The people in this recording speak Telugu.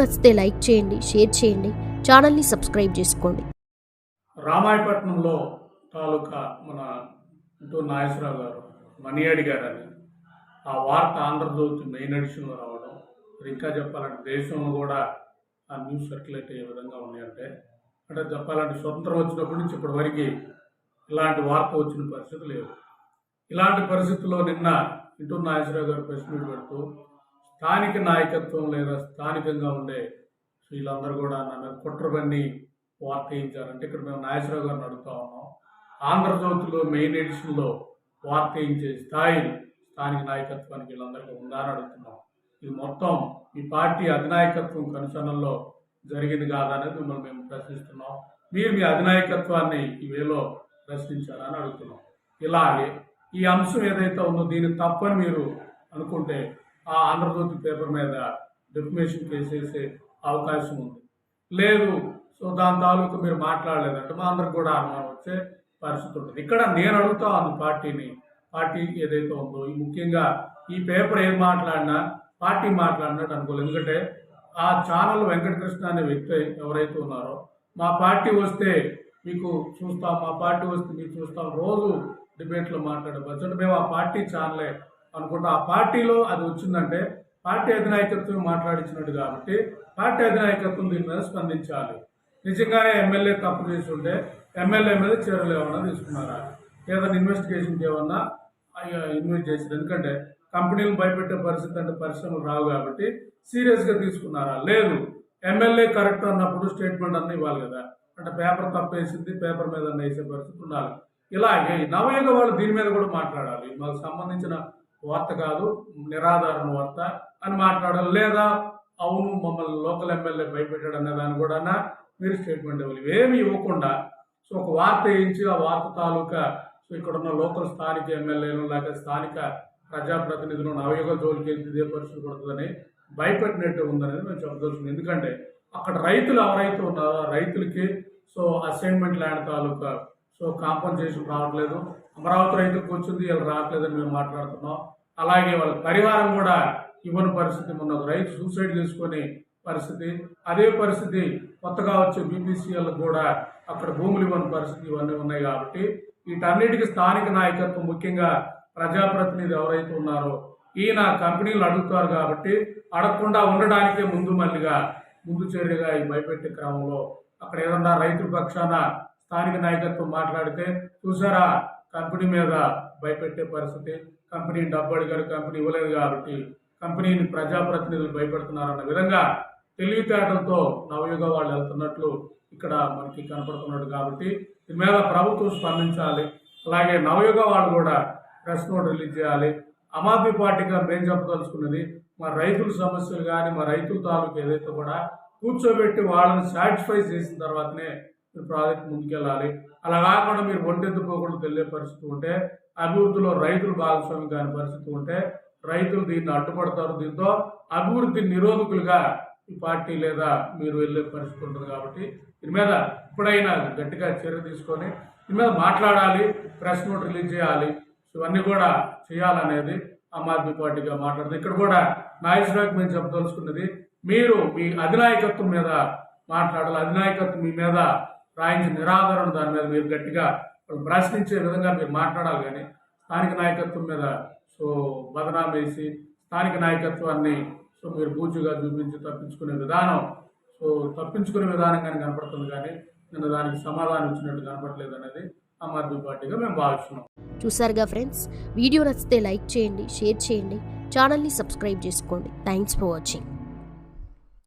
నచ్చితే లైక్ చేయండి షేర్ చేయండి ఛానల్ని సబ్స్క్రైబ్ చేసుకోండి. రామాయపట్నంలో తాలూకా మన అంటూ నాగేశ్వరరావు గారు మణియాడి అడిగారని ఆ వార్త ఆంధ్రజ్యోతి మెయిన్ ఎడిషన్లో రావడం ఇంకా చెప్పాలంటే దేశంలో కూడా ఆ న్యూస్ సర్క్యులేట్ అయ్యే విధంగా ఉన్నాయంటే అంటే చెప్పాలంటే స్వతంత్రం వచ్చినప్పటి నుంచి ఇప్పటి వరకు ఇలాంటి వార్త వచ్చిన పరిస్థితి లేదు. ఇలాంటి పరిస్థితుల్లో నిన్న ఇంటూ నాగేశ్వరరావు గారు ప్రెస్ మీట్ పెడుతూ స్థానిక నాయకత్వం లేదా స్థానికంగా ఉండే వీళ్ళందరూ కూడా నన్ను కుట్రబన్ని వార్త వేయించారంటే ఇక్కడ మేము నాగేశ్వరరావు గారిని అడుగుతా ఉన్నాం. ఆంధ్రజ్యోతిలో మెయిన్ ఎడిషన్లో వార్త వేయించే స్థాయి స్థానిక నాయకత్వానికి వీళ్ళందరికీ ఉందని అడుగుతున్నాం. ఇది మొత్తం ఈ పార్టీ అధినాయకత్వం కనుసనల్లో జరిగింది కాదనేది మిమ్మల్ని మేము ప్రశ్నిస్తున్నాం. మీరు మీ అధినాయకత్వాన్ని ఈ వేలో ప్రశ్నించారని అడుగుతున్నాం. ఇలాగే ఈ అంశం ఏదైతే ఉందో దీన్ని తప్పని మీరు అనుకుంటే ఆ ఆంధ్రజ్యోతి పేపర్ మీద డిఫమేషన్ కేసు వేసే అవకాశం ఉంది. లేదు సో దాని తాలూకు మీరు మాట్లాడలేదంటే మా అందరికి కూడా అనుమానం వచ్చే పరిస్థితి ఉంటుంది. ఇక్కడ నేను అడుగుతా పార్టీని పార్టీ ఏదైతే ఉందో ఈ ముఖ్యంగా ఈ పేపర్ ఏం మాట్లాడినా పార్టీ మాట్లాడినట్టు అనుకోలేదు. ఎందుకంటే ఆ ఛానల్ వెంకటకృష్ణ అనే వ్యక్తి ఎవరైతే ఉన్నారో మా పార్టీ వస్తే మీకు చూస్తాం మా పార్టీ వస్తే మీకు చూస్తాం రోజు డిబేట్లో మాట్లాడే బడ్జెట్ మేము ఆ పార్టీ ఛానలే అనుకుంటా. ఆ పార్టీలో అది వచ్చిందంటే పార్టీ అధినాయకత్వం మాట్లాడించినట్టు కాబట్టి పార్టీ అధినాయకత్వం దీని మీద స్పందించాలి. నిజంగానే ఎమ్మెల్యే తప్పు చేసి ఉంటే ఎమ్మెల్యే మీద చర్యలు ఏమన్నా తీసుకున్నారా? ఏదైనా ఇన్వెస్టిగేషన్కి ఏమన్నా ఇన్వెస్ట్ చేసింది ఎందుకంటే కంపెనీలు భయపెట్టే పరిస్థితి అంటే పరిశ్రమలు రావు కాబట్టి సీరియస్గా తీసుకున్నారా? లేదు. ఎమ్మెల్యే కరెక్ట్ అన్నప్పుడు స్టేట్మెంట్ అన్నీ ఇవ్వాలి కదా. అంటే పేపర్ తప్పేసింది పేపర్ మీద వేసే పరిస్థితి ఉండాలి. ఇలాగే నవయుగ వాళ్ళు దీని మీద కూడా మాట్లాడాలి. మాకు సంబంధించిన వార్త కాదు నిరాధారణ వార్త అని మాట్లాడాలి లేదా అవును మమ్మల్ని లోకల్ ఎమ్మెల్యే భయపెట్టాడు అనే దాన్ని కూడా మీరు స్టేట్మెంట్ ఇవ్వాలి ఇవేమి ఇవ్వకుండా. సో ఒక వార్త వేయించి ఆ వార్త తాలూకా సో ఇక్కడ ఉన్న లోకల్ స్థానిక ఎమ్మెల్యేలు లేక స్థానిక ప్రజాప్రతినిధులు నవయుగ జోలికి ఇదే పరిస్థితి పడుతుందని భయపెట్టినట్టు ఉందనేది మేము చెప్పదలుచుకుంది ఎందుకంటే అక్కడ రైతులు ఎవరైతే ఉన్నారో ఆ రైతులకి సో అసైన్మెంట్ ల్యాండ్ తాలూకా సో కాంపన్సేషన్ రావట్లేదు. అమరావతి రైతులకు వచ్చింది వీళ్ళు రావట్లేదని మేము మాట్లాడుతున్నాం. అలాగే వాళ్ళ పరిహారం కూడా ఇవ్వని పరిస్థితి ఉన్నది. రైతు సూసైడ్ చేసుకునే పరిస్థితి. అదే పరిస్థితి కొత్తగా వచ్చే బీపీసీఎల్ కూడా అక్కడ భూములు ఇవ్వని పరిస్థితి ఇవన్నీ ఉన్నాయి కాబట్టి వీటన్నిటికీ స్థానిక నాయకత్వం ముఖ్యంగా ప్రజాప్రతినిధి ఎవరైతే ఉన్నారో ఈయన కంపెనీలు అడుగుతారు కాబట్టి అడగకుండా ఉండడానికే ముందు మళ్ళీగా ముందు చర్యగా ఈ భయపెట్టే క్రమంలో అక్కడ ఏదన్నా రైతుల పక్షాన స్థానిక నాయకత్వం మాట్లాడితే చూసారా కంపెనీ మీద భయపెట్టే పరిస్థితి. కంపెనీ డబ్బు అడిగారు కంపెనీ ఇవ్వలేదు కాబట్టి కంపెనీని ప్రజాప్రతినిధులు భయపెడుతున్నారన్న విధంగా తెలివితేటలతో నవయుగ వాళ్ళు వెళ్తున్నట్లు ఇక్కడ మనకి కనపడుతున్నట్టు కాబట్టి దీని మీద ప్రభుత్వం స్పందించాలి. అలాగే నవయుగ వాళ్ళు కూడా ప్రెస్ నోట్ రిలీజ్ చేయాలి. ఆమ్ ఆద్మీ పార్టీగా మేము చెప్పదలుచుకున్నది మా రైతుల సమస్యలు కానీ మా రైతుల తాలూకు ఏదైతే కూడా కూర్చోబెట్టి వాళ్ళని సాటిస్ఫై చేసిన తర్వాతనే ప్రాజెక్ట్ ముందుకెళ్ళాలి. అలా కాకుండా మీరు ఒంటెత్తుకోకుండా తెలియ పరిస్థితి ఉంటే అభివృద్ధిలో రైతులు భాగస్వామి కాని పరిస్థితి ఉంటే రైతులు దీన్ని అడ్డుపడతారు. దీంతో అభివృద్ధి నిరోధకులుగా ఈ పార్టీ లేదా మీరు వెళ్ళే పరిస్థితి ఉంటుంది కాబట్టి దీని మీద ఇప్పుడైనా గట్టిగా చర్య తీసుకొని దీని మీద మాట్లాడాలి ప్రెస్ నోట్ రిలీజ్ చేయాలి. ఇవన్నీ కూడా చేయాలనేది ఆమ్ ఆద్మీ పార్టీగా మాట్లాడుతుంది. ఇక్కడ కూడా నాగేశ్వరరావుకి మేము చెప్పదలుచుకున్నది మీరు మీ అధినాయకత్వం మీద మాట్లాడాలి. అధినాయకత్వం మీ మీద రాయించిన నిరాదరణ దాని మీద మీరు గట్టిగా ప్రశ్నించే విధంగా మీరు మాట్లాడాలి కానీ స్థానిక నాయకత్వం మీద సో బదనాం వేసి స్థానిక నాయకత్వాన్ని సో మీరు బూజుగా చూపించి తప్పించుకునే విధానం సో తప్పించుకునే విధానం కానీ కనపడుతుంది కానీ నేను దానికి సమాధానం ఇచ్చినట్టు కనపడలేదు అనేది ఆమ్ ఆద్మీ పార్టీగా మేము భావిస్తున్నాం. చూసారుగా ఫ్రెండ్స్ వీడియో నచ్చితే లైక్ చేయండి షేర్ చేయండి ఛానల్ని సబ్స్క్రైబ్ చేసుకోండి. Thanks for watching.